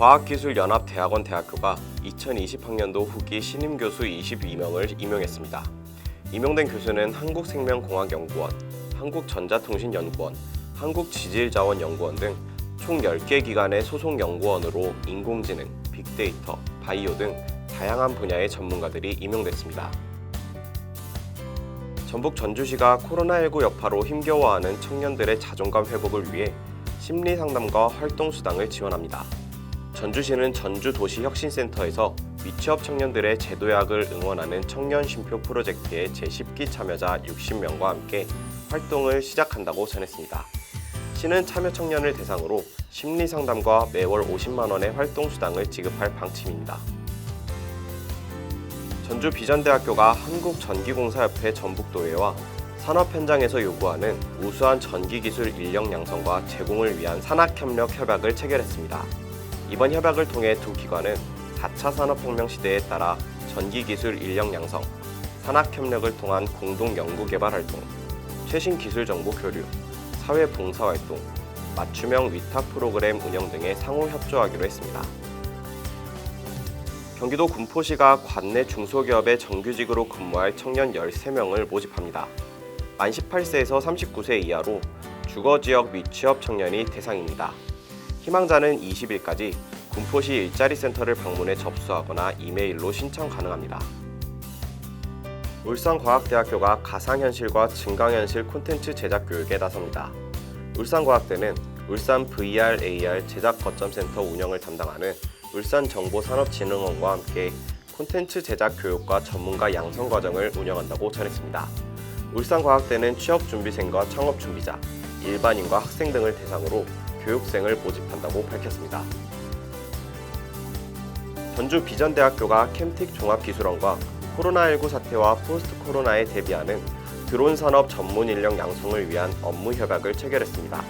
과학기술연합대학원 대학교가 2020학년도 후기 신임 교수 22명을 임용했습니다. 임용된 교수는 한국생명공학연구원, 한국전자통신연구원, 한국지질자원연구원 등 총 10개 기관의 소속 연구원으로 인공지능, 빅데이터, 바이오 등 다양한 분야의 전문가들이 임용됐습니다. 전북 전주시가 코로나19 여파로 힘겨워하는 청년들의 자존감 회복을 위해 심리 상담과 활동 수당을 지원합니다. 전주시는 전주도시혁신센터에서 미취업 청년들의 제도약을 응원하는 청년 쉼표 프로젝트의 제10기 참여자 60명과 함께 활동을 시작한다고 전했습니다. 시는 참여 청년을 대상으로 심리 상담과 매월 50만 원의 활동 수당을 지급할 방침입니다. 전주 비전대학교가 한국전기공사협회 전북도회와 산업 현장에서 요구하는 우수한 전기기술 인력 양성과 제공을 위한 산학협력 협약을 체결했습니다. 이번 협약을 통해 두 기관은 4차 산업혁명 시대에 따라 전기기술 인력 양성, 산학협력을 통한 공동 연구개발 활동, 최신 기술 정보 교류, 사회 봉사 활동, 맞춤형 위탁 프로그램 운영 등에 상호 협조하기로 했습니다. 경기도 군포시가 관내 중소기업의 정규직으로 근무할 청년 13명을 모집합니다. 만 18세에서 39세 이하로 주거지역 미취업 청년이 대상입니다. 희망자는 20일까지 군포시 일자리 센터를 방문해 접수하거나 이메일로 신청 가능합니다. 울산과학대학교가 가상현실과 증강현실 콘텐츠 제작 교육에 나섭니다. 울산과학대는 울산 VR AR 제작 거점 센터 운영을 담당하는 울산정보산업진흥원과 함께 콘텐츠 제작 교육과 전문가 양성 과정을 운영한다고 전했습니다. 울산과학대는 취업 준비생과 창업 준비자, 일반인과 학생 등을 대상으로 교육생을 모집한다고 밝혔습니다. 전주 비전대학교가 캠틱 종합기술원과 코로나19 사태와 포스트 코로나에 대비하는 드론 산업 전문 인력 양성을 위한 업무 협약을 체결했습니다.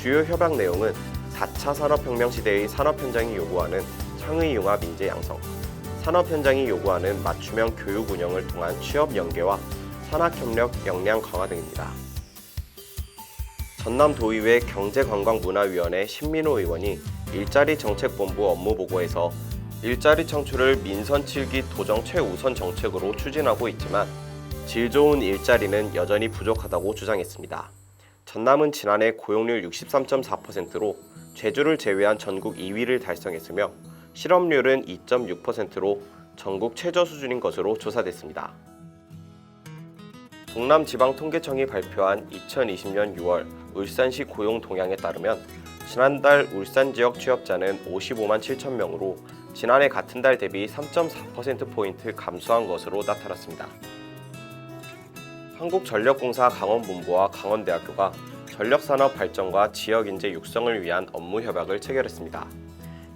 주요 협약 내용은 4차 산업혁명 시대의 산업 현장이 요구하는 창의 융합 인재 양성, 산업 현장이 요구하는 맞춤형 교육 운영을 통한 취업 연계와 산학협력 역량 강화 등입니다. 전남도의회 경제관광문화위원회 신민호 의원이 일자리 정책본부 업무 보고에서 일자리 창출을 민선 7기 도정 최우선 정책으로 추진하고 있지만 질 좋은 일자리는 여전히 부족하다고 주장했습니다. 전남은 지난해 고용률 63.4%로 제주를 제외한 전국 2위를 달성했으며 실업률은 2.6%로 전국 최저 수준인 것으로 조사됐습니다. 동남지방통계청이 발표한 2020년 6월 울산시 고용 동향에 따르면 지난달 울산 지역 취업자는 55만 7천 명으로 지난해 같은 달 대비 3.4%포인트 감소한 것으로 나타났습니다. 한국전력공사 강원본부와 강원대학교가 전력산업 발전과 지역 인재 육성을 위한 업무 협약을 체결했습니다.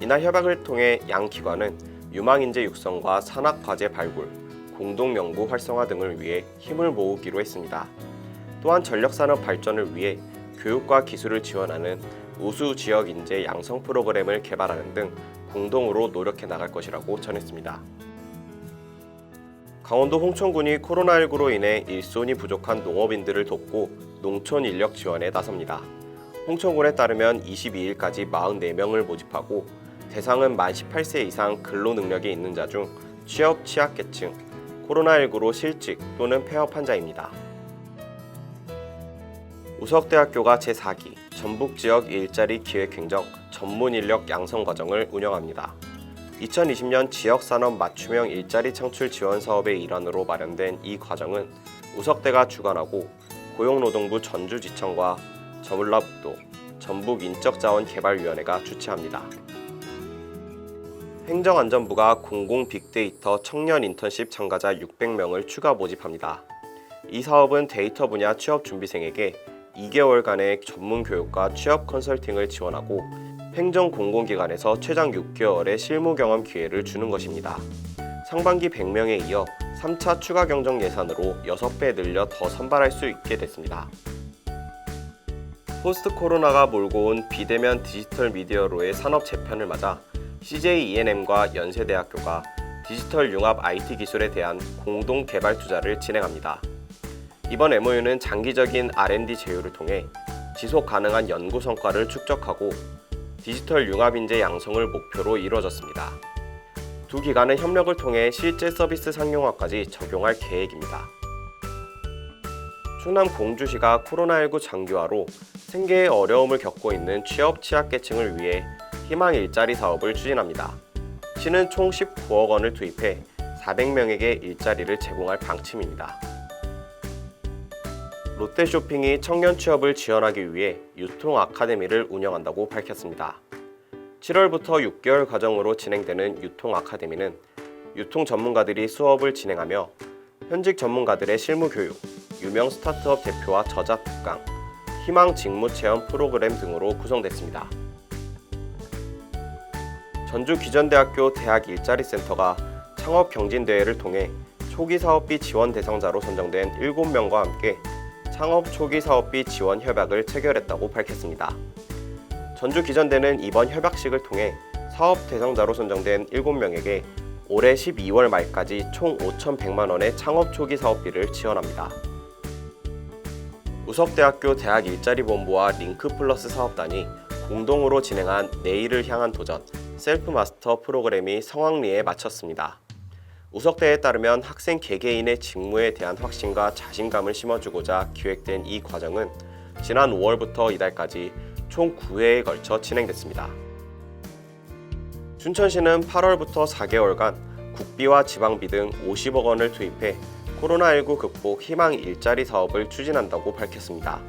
이날 협약을 통해 양 기관은 유망 인재 육성과 산학 과제 발굴, 공동 연구 활성화 등을 위해 힘을 모으기로 했습니다. 또한 전력산업 발전을 위해 교육과 기술을 지원하는 우수 지역 인재 양성 프로그램을 개발하는 등 공동으로 노력해 나갈 것이라고 전했습니다. 강원도 홍천군이 코로나19로 인해 일손이 부족한 농업인들을 돕고 농촌 인력 지원에 나섭니다. 홍천군에 따르면 22일까지 44명을 모집하고 대상은 만 18세 이상 근로 능력이 있는 자 중 취업 취약계층, 코로나19로 실직 또는 폐업한 자입니다. 우석대학교가 제4기 전북 지역 일자리 기획 행정 전문 인력 양성 과정을 운영합니다. 2020년 지역 산업 맞춤형 일자리 창출 지원 사업의 일환으로 마련된 이 과정은 우석대가 주관하고 고용노동부 전주지청과 저물라북도 전북인적자원개발위원회가 주최합니다. 행정안전부가 공공 빅데이터 청년 인턴십 참가자 600명을 추가 모집합니다. 이 사업은 데이터 분야 취업 준비생에게 2개월간의 전문 교육과 취업 컨설팅을 지원하고 행정 공공기관에서 최장 6개월의 실무 경험 기회를 주는 것입니다. 상반기 100명에 이어 3차 추가 경정 예산으로 6배 늘려 더 선발할 수 있게 됐습니다. 포스트 코로나가 몰고 온 비대면 디지털 미디어로의 산업 재편을 맞아 CJ ENM과 연세대학교가 디지털 융합 IT 기술에 대한 공동 개발 투자를 진행합니다. 이번 MOU는 장기적인 R&D 제휴를 통해 지속 가능한 연구 성과를 축적하고 디지털 융합 인재 양성을 목표로 이루어졌습니다. 두 기관은 협력을 통해 실제 서비스 상용화까지 적용할 계획입니다. 충남 공주시가 코로나19 장기화로 생계에 어려움을 겪고 있는 취업 취약계층을 위해 희망 일자리 사업을 추진합니다. 시는 총 19억 원을 투입해 400명에게 일자리를 제공할 방침입니다. 롯데쇼핑이 청년 취업을 지원하기 위해 유통 아카데미를 운영한다고 밝혔습니다. 7월부터 6개월 과정으로 진행되는 유통 아카데미는 유통 전문가들이 수업을 진행하며 현직 전문가들의 실무 교육, 유명 스타트업 대표와 저자 특강, 희망 직무 체험 프로그램 등으로 구성됐습니다. 전주 기전대학교 대학 일자리 센터가 창업 경진 대회를 통해 초기 사업비 지원 대상자로 선정된 7명과 함께 창업 초기 사업비 지원 협약을 체결했다고 밝혔습니다. 전주 기전대는 이번 협약식을 통해 사업 대상자로 선정된 7명에게 올해 12월 말까지 총 5,100만 원의 창업 초기 사업비를 지원합니다. 우석대학교 대학 일자리 본부와 링크 플러스 사업단이 공동으로 진행한 내일을 향한 도전 셀프 마스터 프로그램이 성황리에 마쳤습니다. 우석대에 따르면 학생 개개인의 직무에 대한 확신과 자신감을 심어주고자 기획된 이 과정은 지난 5월부터 이달까지 총 9회에 걸쳐 진행됐습니다. 춘천시는 8월부터 4개월간 국비와 지방비 등 50억 원을 투입해 코로나19 극복 희망 일자리 사업을 추진한다고 밝혔습니다.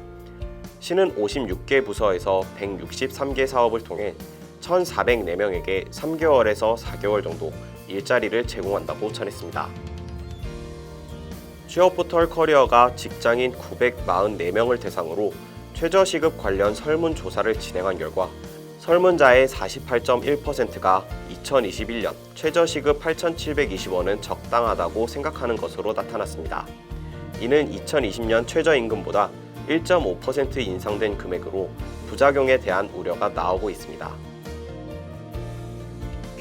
시는 56개 부서에서 163개 사업을 통해 1,404명에게 3개월에서 4개월 정도 일자리를 제공한다고 전했습니다. 취업 포털 커리어가 직장인 944명을 대상으로 최저 시급 관련 설문 조사를 진행한 결과 설문자의 48.1%가 2021년 최저 시급 8,720원은 적당하다고 생각하는 것으로 나타났습니다. 이는 2020년 최저임금보다 1.5% 인상된 금액으로 부작용에 대한 우려가 나오고 있습니다.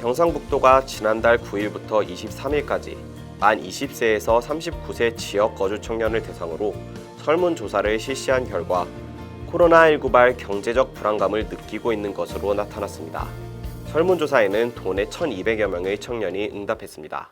경상북도가 지난달 9일부터 23일까지 만 20세에서 39세 지역 거주 청년을 대상으로 설문조사를 실시한 결과 코로나19 발 경제적 불안감을 느끼고 있는 것으로 나타났습니다. 설문조사에는 도내 1,200여 명의 청년이 응답했습니다.